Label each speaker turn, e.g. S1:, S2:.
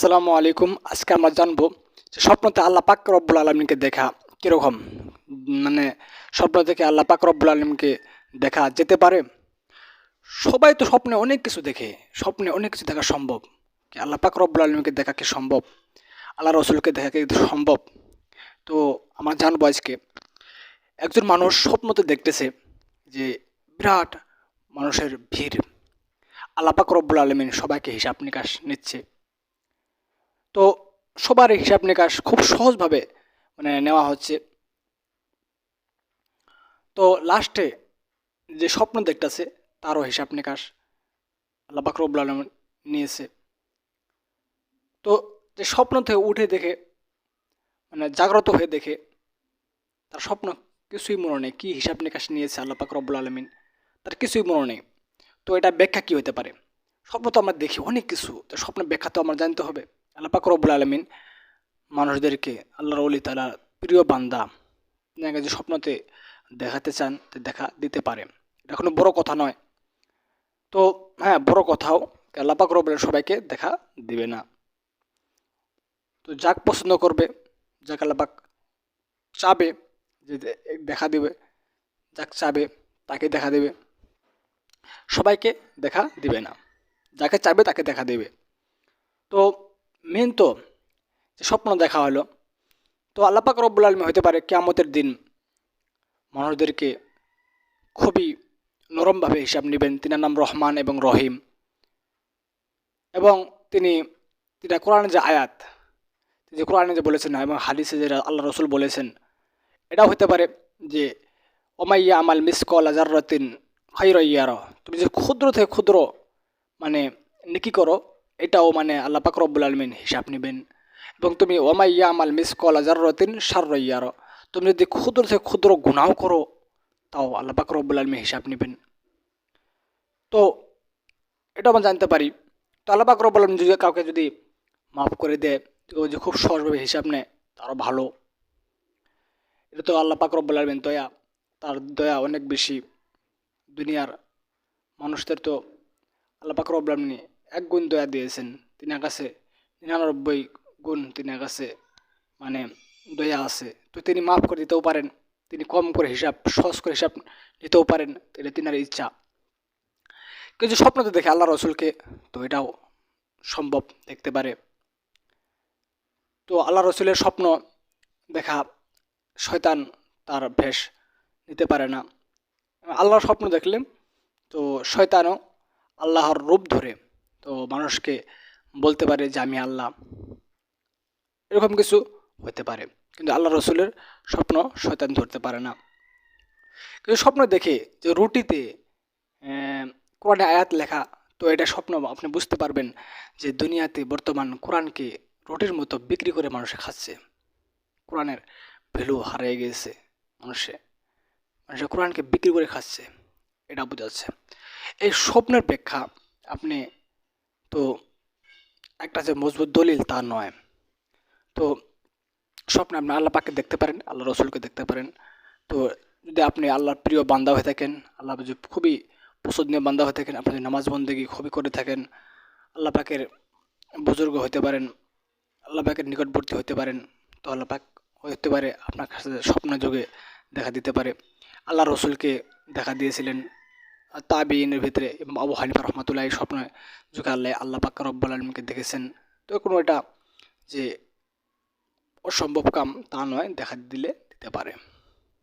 S1: আসসালামু আলাইকুম। আজকে আমরা জানব যে স্বপ্নতে আল্লাহ পাক রব্বুল আলমীকে দেখা কীরকম? মানে স্বপ্ন থেকে আল্লাহ পাক রব্বুল আলমীকে দেখা যেতে পারে। সবাই তো স্বপ্নে অনেক কিছু দেখে, স্বপ্নে অনেক কিছু দেখা সম্ভব। কি আল্লাহ পাক রব্বুল আলমীকে দেখা কি সম্ভব? আল্লাহ রসুলকে দেখা কি সম্ভব? তো আমরা জানব আজকে, একজন মানুষ স্বপ্নতে দেখতেছে যে বিরাট মানুষের ভিড়। আল্লাহ পাক রব্বুল আলমিন সবাইকে হিসাব নিকাশ নিচ্ছে। তো সবার হিসাব নিকাশ খুব সহজভাবে মানে নেওয়া হচ্ছে। তো লাস্টে যে স্বপ্ন দেখতেছে, তারও হিসাব নিকাশ আল্লাহ বাকরবুল আলম নিয়েছে। তো যে স্বপ্ন থেকে উঠে দেখে মানে জাগ্রত হয়ে দেখে, তার স্বপ্ন কিছুই মনে নেই। কী হিসাব নিকাশ নিয়েছে আল্লাহ পাক রব্বুল আলমিন, তার কিছুই মনে নেই। তো এটা ব্যাখ্যা কী হতে পারে? স্বপ্ন তো আমরা দেখি অনেক কিছু। তো স্বপ্নের ব্যাখ্যা তো আমার জানতে হবে। আল্লাহ পাক রব্বুল আলমিন মানুষদেরকে আল্লাহর অলি তালা প্রিয় বান্দা যে স্বপ্নতে দেখাতে চান দেখা দিতে পারে। এটা কোনো বড় কথা নয়। তো হ্যাঁ বড় কথাও আল্লাহ পাক রব্বুল সবাইকে দেখা দিবে না। তো যাক, পছন্দ করবে, যাক আল্লাহ পাক চাবে যে দেখা দিবে, যাক চাবে, তাকে দেখা দেবে। সবাইকে দেখা দিবে না। যাকে চাবে তাকে দেখা দেবে। তো মেন তো স্বপ্ন দেখা হলো। তো আল্লাপাক রব্বুল আলমী হতে পারে কেয়ামতের দিন মানুষদেরকে খুবই নরমভাবে হিসাব নেবেন। তিনার নাম রহমান এবং রহিম। এবং তিনি তিনি কোরআনে যে আয়াত যে কোরআনে যে বলেছেন এবং হাদিসে যে আল্লাহ রসুল বলেছেন, এটাও হতে পারে যে ওমাইয়া আমাল মিস কল আজারতিন খৈরইয়ার তুমি যে ক্ষুদ্র থেকে ক্ষুদ্র মানে নেকি করো এটাও মানে আল্লাহ পাক রব্বুল আলমিন হিসাব নেবেন। এবং তুমি ওমাইয়া আমাল মিস কল আজার রতিন সার সারইয়ার তুমি যদি ক্ষুদ্র থেকে ক্ষুদ্র গুণাও করো, তাও আল্লাহ পাক রব্বুল আলমিন হিসাব নেবেন। তো, এটা আমরা জানতে পারি। তো আল্লাহ পাক রব্বুল আলমিন যদি কাউকে যদি মাফ করে দেয়, তো যে খুব সহজভাবে হিসাব নেয়, তারও ভালো। এটা তো আল্লাহ পাক রব্বুল আলমিন দয়া, তার দয়া অনেক বেশি। দুনিয়ার মানুষদের তো আল্লাহ পাক রব্বুল আলমিন এক গুণ দয়া দিয়েছেন তিনি কাছে, নিরানব্বই গুণ তিনি কাছে মানে দয়া আছে। তো তিনি মাফ করে দিতেও পারেন, তিনি কম করে হিসাব, সহজ করে হিসাব নিতেও পারেন, এটা তিনার ইচ্ছা। কিছু স্বপ্নতে দেখে আল্লাহ রসুলকে, তো এটাও সম্ভব দেখতে পারে। তো আল্লাহ রসুলের স্বপ্ন দেখা শয়তান তার ভেষ নিতে পারে না। আল্লাহর স্বপ্ন দেখলে, তো শয়তানও আল্লাহর রূপ ধরে তো মানুষকে বলতে পারে যে আমি আল্লাহ। এরকম কিছু হতে পারে। কিন্তু আল্লাহ রসুলের স্বপ্ন শয়তান ধরতে পারে না। কিন্তু স্বপ্ন দেখে যে রুটিতে কোরআনে আয়াত লেখা, তো এটা স্বপ্ন আপনি বুঝতে পারবেন যে দুনিয়াতে বর্তমান কোরআনকে রুটির মতো বিক্রি করে মানুষে খাচ্ছে। কোরআনের ভ্যালু হারিয়ে গিয়েছে মানুষে। মানুষে কোরআনকে বিক্রি করে খাচ্ছে, এটা বোঝাচ্ছে এই স্বপ্নের ব্যাখ্যা আপনি তো একটা যে মজবুত দলিল তা নয়। তো স্বপ্নে আপনি আল্লাহ পাককে দেখতে পারেন, আল্লাহ রসুলকে দেখতে পারেন। তো যদি আপনি আল্লাহর প্রিয় বান্দা হয়ে থাকেন, আল্লাহ যদি খুবই পছন্দনীয় বান্দা হয়ে থাকেন, আপনি যদি নামাজ বন্দেগী খুবই করে থাকেন, আল্লাহ পাকের বুজুর্গ হতে পারেন, আল্লাহ পাকের নিকটবর্তী হতে পারেন, তো আল্লাহ পাক হতে পারে আপনার কাছে স্বপ্ন যোগে দেখা দিতে পারে। আল্লাহ রসুলকে দেখা দিয়েছিলেন তাবিনের ভিতরে আবু হানিফা রহমতুল্লাহ এই স্বপ্নে যুগে আল্লাহ আল্লাহ পাক রব্বুল আলমকে দেখেছেন। তো কোনো এটা যে অসম্ভব কাম তা নয়, দেখা দিলে দিতে পারে।